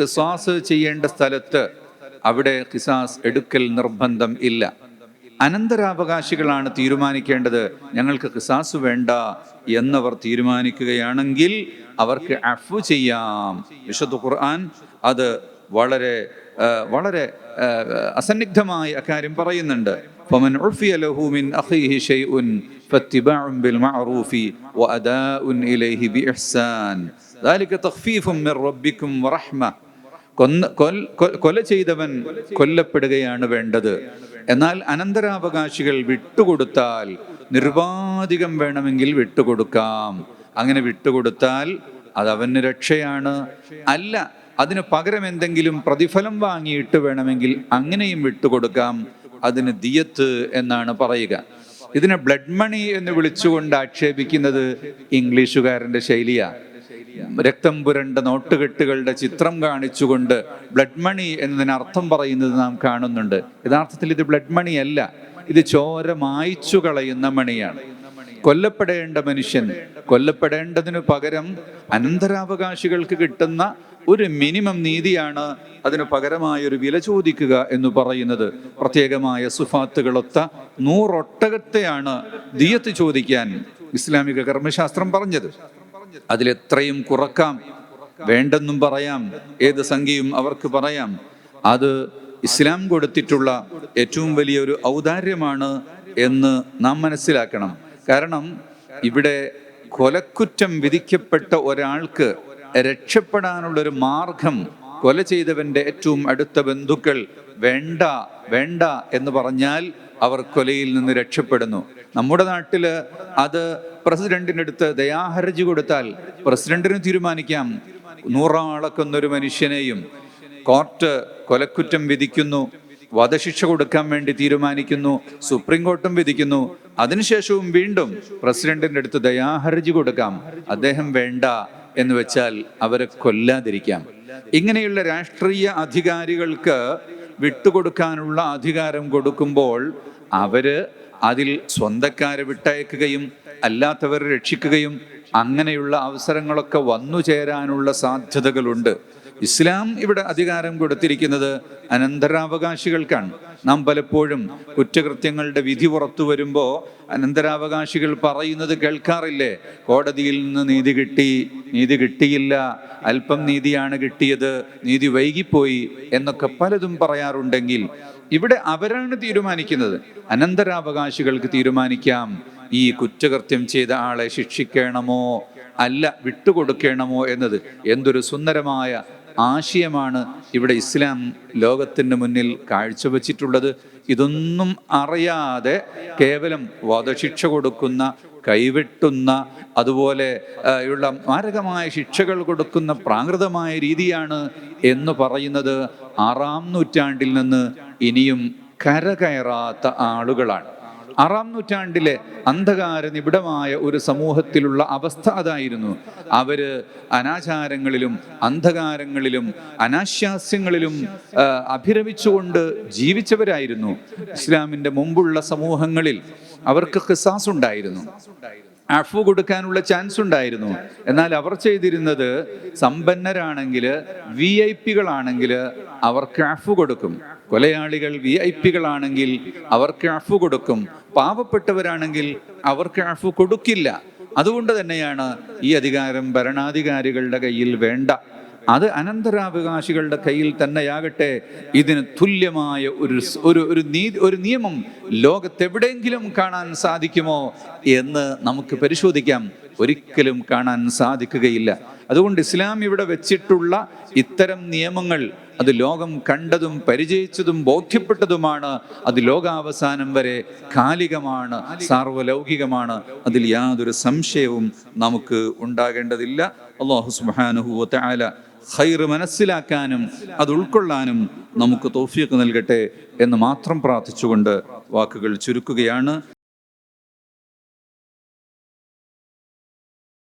ഖിസാസ് ചെയ്യേണ്ട സ്ഥലത്ത് അവിടെ ഖിസാസ് എടുക്കൽ നിർബന്ധം ഇല്ല. അനന്തരാവകാശികളാണ് തീരുമാനിക്കേണ്ടത്. ഞങ്ങൾക്ക് ഖിസാസ് വേണ്ട എന്നവർ തീരുമാനിക്കുകയാണെങ്കിൽ അവർക്ക് അഫ് ചെയ്യാം. വിശുദ്ധ ഖുർആൻ അത് വളരെ വളരെ അസന്നിഗ്ധമായ അക്കാര്യം പറയുന്നുണ്ട്. فمن عفي له من أخيه شيء فاتباع بالمعروف وأداء إليه بإحسان ذلك تخفيف من ربكم ورحمة കൊന്ന കൊൽ- കൊ- കൊല ചെയ്തവൻ കൊല്ലപ്പെടുകയാണ് വേണ്ടത് എന്നാൽ അനന്തരാവകാശികൾ വിട്ടുകൊടുത്താൽ നിർവാധികം വേണമെങ്കിൽ വിട്ടുകൊടുക്കാം അങ്ങനെ വിട്ടുകൊടുത്താൽ അത് അവന് രക്ഷയാണ് അല്ല അതിന് പകരം എന്തെങ്കിലും പ്രതിഫലം വാങ്ങിയിട്ട് വേണമെങ്കിൽ അങ്ങനെയും വിട്ടുകൊടുക്കാം അതിന് ദിയത്ത് എന്നാണ് പറയുക. ഇതിനെ ബ്ലഡ് മണി എന്ന് വിളിച്ചുകൊണ്ട് ആക്ഷേപിക്കുന്നത് ഇംഗ്ലീഷുകാരന്റെ ശൈലിയാണ് രക്തം പുരണ്ട നോട്ടുകെട്ടുകളുടെ ചിത്രം കാണിച്ചുകൊണ്ട് ബ്ലഡ് മണി എന്നതിന് അർത്ഥം പറയുന്നത് നാം കാണുന്നുണ്ട്. യഥാർത്ഥത്തിൽ ഇത് ബ്ലഡ് മണി അല്ല ഇത് ചോര മായ്ച്ചു കളയുന്ന മണിയാണ്. കൊല്ലപ്പെടേണ്ട മനുഷ്യൻ കൊല്ലപ്പെടേണ്ടതിനു പകരം അനന്തരാവകാശികൾക്ക് കിട്ടുന്ന ഒരു മിനിമം നീതിയാണ് അതിന് പകരമായ ഒരു വില ചോദിക്കുക എന്ന് പറയുന്നത്. പ്രത്യേകമായ സുഫാത്തുകളൊത്ത നൂറൊട്ടകത്തെയാണ് ദിയത്ത് ചോദിക്കാൻ ഇസ്ലാമിക കർമ്മശാസ്ത്രം പറഞ്ഞത്. അതിലെത്രയും കുറക്കാം. വേണ്ടെന്നും പറയാം. ഏത് സംഖ്യയും അവർക്ക് പറയാം. അത് ഇസ്ലാം കൊടുത്തിട്ടുള്ള ഏറ്റവും വലിയൊരു ഔദാര്യമാണ് എന്ന് നാം മനസ്സിലാക്കണം. കാരണം ഇവിടെ കൊലക്കുറ്റം വിധിക്കപ്പെട്ട ഒരാൾക്ക് രക്ഷപ്പെടാനുള്ളൊരു മാർഗം കൊല ചെയ്തവന്റെ ഏറ്റവും അടുത്ത ബന്ധുക്കൾ വേണ്ട വേണ്ട എന്ന് പറഞ്ഞാൽ അവർ കൊലയിൽ നിന്ന് രക്ഷപ്പെടുന്നു. നമ്മുടെ നാട്ടിൽ അത് പ്രസിഡന്റിന്റെ അടുത്ത് ദയാഹർജി കൊടുത്താൽ പ്രസിഡന്റിന് തീരുമാനിക്കാം. നൂറാളക്കുന്നൊരു മനുഷ്യനെയും കോർട്ട് കൊലക്കുറ്റം വിധിക്കുന്നു വധശിക്ഷ കൊടുക്കാൻ വേണ്ടി തീരുമാനിക്കുന്നു സുപ്രീം കോർട്ടും വിധിക്കുന്നു. അതിനുശേഷവും വീണ്ടും പ്രസിഡന്റിന്റെ അടുത്ത് ദയാഹർജി കൊടുക്കാം. അദ്ദേഹം വേണ്ട എന്ന് വെച്ചാൽ അവരെ കൊല്ലാതിരിക്കാം. ഇങ്ങനെയുള്ള രാഷ്ട്രീയ അധികാരികൾക്ക് വിട്ടുകൊടുക്കാനുള്ള അധികാരം കൊടുക്കുമ്പോൾ അവർ അതിൽ സ്വന്തക്കാരെ വിട്ടയക്കുകയും അല്ലാത്തവരെ രക്ഷിക്കുകയും അങ്ങനെയുള്ള അവസരങ്ങളൊക്കെ വന്നു ചേരാനുള്ള സാധ്യതകളുണ്ട്. ഇസ്ലാം ഇവിടെ അധികാരം കൊടുത്തിരിക്കുന്നത് അനന്തരാവകാശികൾക്കാണ്. നാം പലപ്പോഴും കുറ്റകൃത്യങ്ങളുടെ വിധി പുറത്തു വരുമ്പോൾ അനന്തരാവകാശികൾ പറയുന്നത് കേൾക്കാറില്ലേ? കോടതിയിൽ നിന്ന് നീതി കിട്ടി നീതി കിട്ടിയില്ല അല്പം നീതിയാണ് കിട്ടിയത് നീതി വൈകിപ്പോയി എന്നൊക്കെ പലതും പറയാറുണ്ടെങ്കിൽ ഇവിടെ അവരാണ് തീരുമാനിക്കുന്നത്. അനന്തരാവകാശികൾക്ക് തീരുമാനിക്കാം ഈ കുറ്റകൃത്യം ചെയ്ത ആളെ ശിക്ഷിക്കണമോ അല്ല വിട്ടുകൊടുക്കണമോ എന്നത് എന്തൊരു സുന്ദരമായ ആശയമാണ് ഇവിടെ ഇസ്ലാം ലോകത്തിന് മുന്നിൽ കാഴ്ചവെച്ചിട്ടുള്ളത്. ഇതൊന്നും അറിയാതെ കേവലം വധശിക്ഷ കൊടുക്കുന്ന കൈവെട്ടുന്ന അതുപോലെ ഉള്ള മാരകമായ ശിക്ഷകൾ കൊടുക്കുന്ന പ്രാകൃതമായ രീതിയാണ് എന്ന് പറയുന്നത് ആറാം നൂറ്റാണ്ടിൽ നിന്ന് ഇനിയും കരകയറാത്ത ആളുകളാണ്. ആറാം നൂറ്റാണ്ടിലെ അന്ധകാര നിബിഡമായ ഒരു സമൂഹത്തിലുള്ള അവസ്ഥ അതായിരുന്നു. അവർ അനാചാരങ്ങളിലും അന്ധകാരങ്ങളിലും അനാശാസ്യങ്ങളിലും അഭിരമിച്ചുകൊണ്ട് ജീവിച്ചവരായിരുന്നു. ഇസ്ലാമിന്റെ മുമ്പുള്ള സമൂഹങ്ങളിൽ അവർക്ക് ഖിസാസ് ഉണ്ടായിരുന്നു. അഫു കൊടുക്കാനുള്ള ചാൻസ് ഉണ്ടായിരുന്നു. എന്നാൽ അവർ ചെയ്തിരുന്നത് സമ്പന്നരാണെങ്കിൽ വി ഐ പികളാണെങ്കിൽ അവർക്ക് അഫു കൊടുക്കും. കൊലയാളികൾ വി ഐ പികളാണെങ്കിൽ അവർക്ക് അഫു കൊടുക്കും. പാവപ്പെട്ടവരാണെങ്കിൽ അവർക്ക് അഫു കൊടുക്കില്ല. അതുകൊണ്ട് തന്നെയാണ് ഈ അധികാരം ഭരണാധികാരികളുടെ കയ്യിൽ വേണ്ട. അത് അനന്തരാവകാശികളുടെ കയ്യിൽ തന്നെയാകട്ടെ. ഇതിന് തുല്യമായ ഒരു ഒരു ഒരു നീതി ഒരു നിയമം ലോകത്തെവിടെയെങ്കിലും കാണാൻ സാധിക്കുമോ എന്ന് നമുക്ക് പരിശോധിക്കാം. ഒരിക്കലും കാണാൻ സാധിക്കുകയില്ല. അതുകൊണ്ട് ഇസ്ലാം ഇവിടെ വെച്ചിട്ടുള്ള ഇത്തരം നിയമങ്ങൾ അത് ലോകം കണ്ടതും പരിചയിച്ചതും ബോധ്യപ്പെട്ടതുമാണ്. അത് ലോകാവസാനം വരെ കാലികമാണ് സാർവലൗകികമാണ്. അതിൽ യാതൊരു സംശയവും നമുക്ക് ഉണ്ടാകേണ്ടതില്ല. അള്ളാഹു സുബ്ഹാനഹു വതആല ഖൈർ മനസ്സിലാക്കാനും അത് ഉൾക്കൊള്ളാനും നമുക്ക് തോഫിയൊക്കെ നൽകട്ടെ എന്ന് മാത്രം പ്രാർത്ഥിച്ചുകൊണ്ട് വാക്കുകൾ ചുരുക്കുകയാണ്.